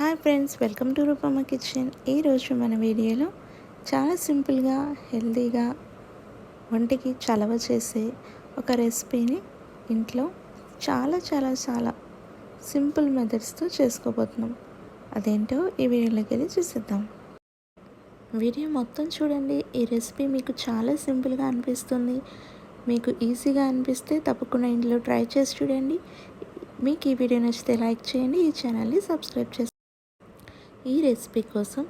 Hi friends welcome to Roopamma kitchen. ఈరోజు మన వీడియోలో చాలా సింపుల్గా హెల్తీగా వంటికి చలవ చేసే ఒక రెసిపీని ఇంట్లో చాలా చాలా చాలా సింపుల్ మెథడ్స్తో చేసుకోబోతున్నాం. అదేంటో ఈ వీడియోలోకి వెళ్ళి చూసిద్దాం. వీడియో మొత్తం చూడండి. ఈ రెసిపీ మీకు చాలా సింపుల్గా అనిపిస్తుంది. మీకు ఈజీగా అనిపిస్తే తప్పకుండా ఇంట్లో ట్రై చేసి చూడండి. మీకు ఈ వీడియో నచ్చితే లైక్ చేయండి ఈ ఛానల్ని సబ్స్క్రైబ్ చేసుకోండి. ఈ రెసిపీ కోసం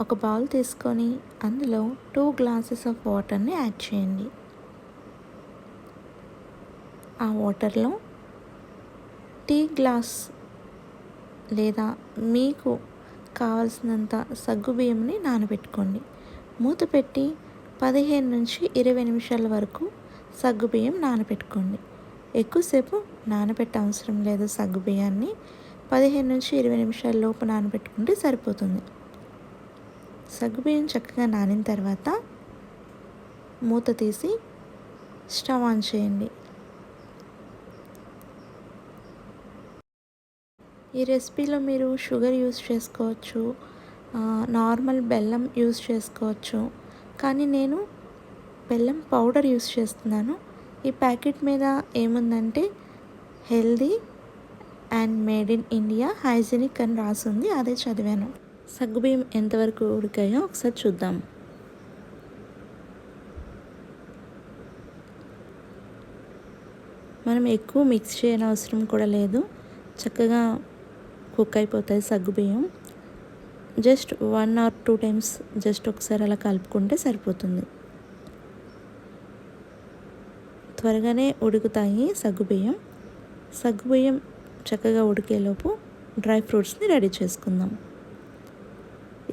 ఒక బౌల్ తీసుకొని అందులో టూ గ్లాసెస్ ఆఫ్ వాటర్ని యాడ్ చేయండి. ఆ వాటర్లో టీ గ్లాస్ లేదా మీకు కావలసినంత సగ్గుబియ్యంని నానబెట్టుకోండి. మూత పెట్టి పదిహేను నుంచి ఇరవై నిమిషాల వరకు సగ్గుబియ్యం నానబెట్టుకోండి. ఎక్కువసేపు నానబెట్టే అవసరం లేదు సగ్గుబియ్యాన్ని పదిహేను నుంచి ఇరవై నిమిషాల లోపు నానబెట్టుకుంటే సరిపోతుంది. సగ్గుబియ్యం చక్కగా నానిన తర్వాత మూత తీసి స్టవ్ ఆన్ చేయండి. ఈ రెసిపీలో మీరు షుగర్ యూస్ చేసుకోవచ్చు నార్మల్ బెల్లం యూస్ చేసుకోవచ్చు కానీ నేను బెల్లం పౌడర్ యూస్ చేస్తున్నాను. ఈ ప్యాకెట్ మీద ఏముందంటే healthy and made in India hygienic అని రాసింది అదే చదివాను. సగ్గుబియ్యం ఎంతవరకు ఉడికాయో ఒకసారి చూద్దాం. మనం ఎక్కువ మిక్స్ చేయని అవసరం కూడా లేదు. చక్కగా కుక్ అయిపోతాయి సగ్గుబియ్యం. Just one or two times just ఒకసారి అలా కలుపుకుంటే సరిపోతుంది. త్వరగానే ఉడుకుతాయి సగ్గుబియ్యం. సగ్గుబియ్యం చక్కగా ఉడికేలోపు డ్రై ఫ్రూట్స్ని రెడీ చేసుకుందాం.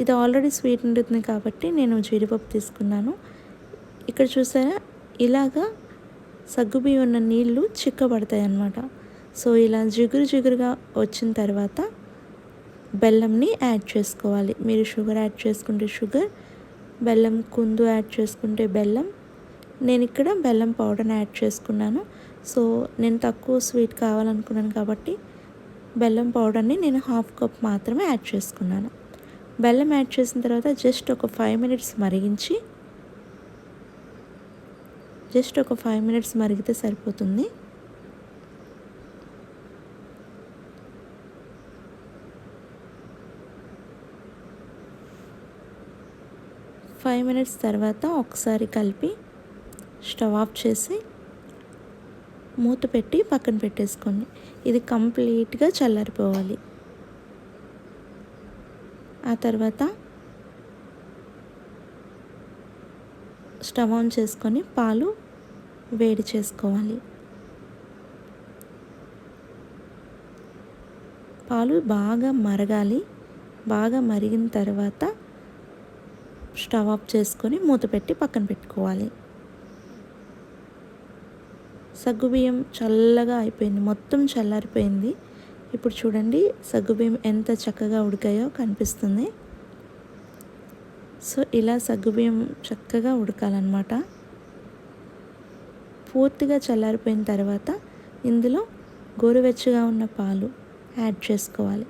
ఇది ఆల్రెడీ స్వీట్ ఉంటుంది కాబట్టి నేను జీడిపప్పు తీసుకున్నాను. ఇక్కడ చూసారా? ఇలాగా సగ్గుబియ్యం ఉన్న నీళ్ళు చిక్కబడతాయి అన్నమాట సో ఇలా జిగురు జిగురుగా వచ్చిన తర్వాత బెల్లంని యాడ్ చేసుకోవాలి. మీరు షుగర్ యాడ్ చేసుకుంటే షుగర్ బెల్లం కుందు యాడ్ చేసుకుంటే బెల్లం. నేను ఇక్కడ బెల్లం పౌడర్ని యాడ్ చేసుకున్నాను. సో నేను తక్కువ స్వీట్ కావాలనుకున్నాను కాబట్టి బెల్లం పౌడర్ని నేను హాఫ్ కప్ మాత్రమే యాడ్ చేసుకున్నాను. బెల్లం యాడ్ చేసిన తర్వాత జస్ట్ ఒక ఫైవ్ మినిట్స్ మరిగించి జస్ట్ ఒక ఫైవ్ మినిట్స్ మరిగితే సరిపోతుంది. ఫైవ్ మినిట్స్ తర్వాత ఒకసారి కలిపి స్టవ్ ఆఫ్ చేసి మూత పెట్టి పక్కన పెట్టేసుకోండి. ఇది కంప్లీట్గా చల్లారిపోవాలి. ఆ తర్వాత స్టవ్ ఆన్ చేసుకొని పాలు వేడి చేసుకోవాలి. పాలు బాగా మరగాలి. బాగా మరిగిన తర్వాత స్టవ్ ఆఫ్ చేసుకొని మూత పెట్టి పక్కన పెట్టుకోవాలి. సగ్గుబియ్యం చల్లగా అయిపోయింది. మొత్తం చల్లారిపోయింది. ఇప్పుడు చూడండి సగ్గుబియ్యం ఎంత చక్కగా ఉడికాయో కనిపిస్తుంది. సో ఇలా సగ్గుబియ్యం చక్కగా ఉడకాలన్నమాట. పూర్తిగా చల్లారిపోయిన తర్వాత ఇందులో గోరువెచ్చగా ఉన్న పాలు యాడ్ చేసుకోవాలి.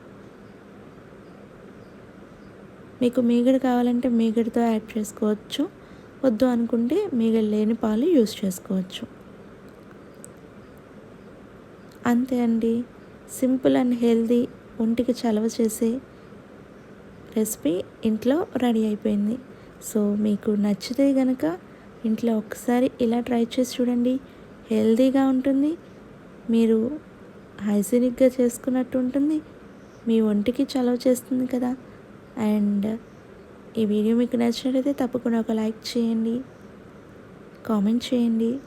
మీకు మీగడ కావాలంటే మీగడతో యాడ్ చేసుకోవచ్చు. వద్దు అనుకుంటే మీగడ లేని పాలు యూస్ చేసుకోవచ్చు. అంతే అండి. సింపుల్ అండ్ హెల్దీ ఒంటికి చలవ చేసే రెసిపీ ఇంట్లో రెడీ అయిపోయింది. సో మీకు నచ్చితే కనుక ఇంట్లో ఒకసారి ఇలా ట్రై చేసి చూడండి. హెల్దీగా ఉంటుంది. మీరు హైజీనిక్గా చేసుకున్నట్టు ఉంటుంది. మీ ఒంటికి చలవ చేస్తుంది కదా. అండ్ ఈ వీడియో మీకు నచ్చినట్లయితే తప్పకుండా ఒక లైక్ చేయండి. కామెంట్ చేయండి.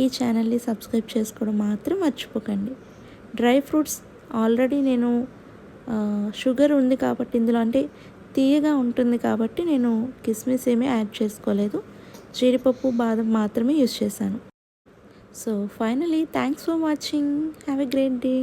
ఈ ఛానల్ని సబ్స్క్రైబ్ చేసుకోవడం మాత్రం మర్చిపోకండి. డ్రై ఫ్రూట్స్ ఆల్రెడీ నేను షుగర్ ఉంది కాబట్టి ఇందులో అంటే తీయగా ఉంటుంది కాబట్టి నేను కిస్మిస్ ఏమీ యాడ్ చేసుకోలేదు. జీడిపప్పు బాదం మాత్రమే యూజ్ చేశాను. So finally thanks for watching. Have a great day.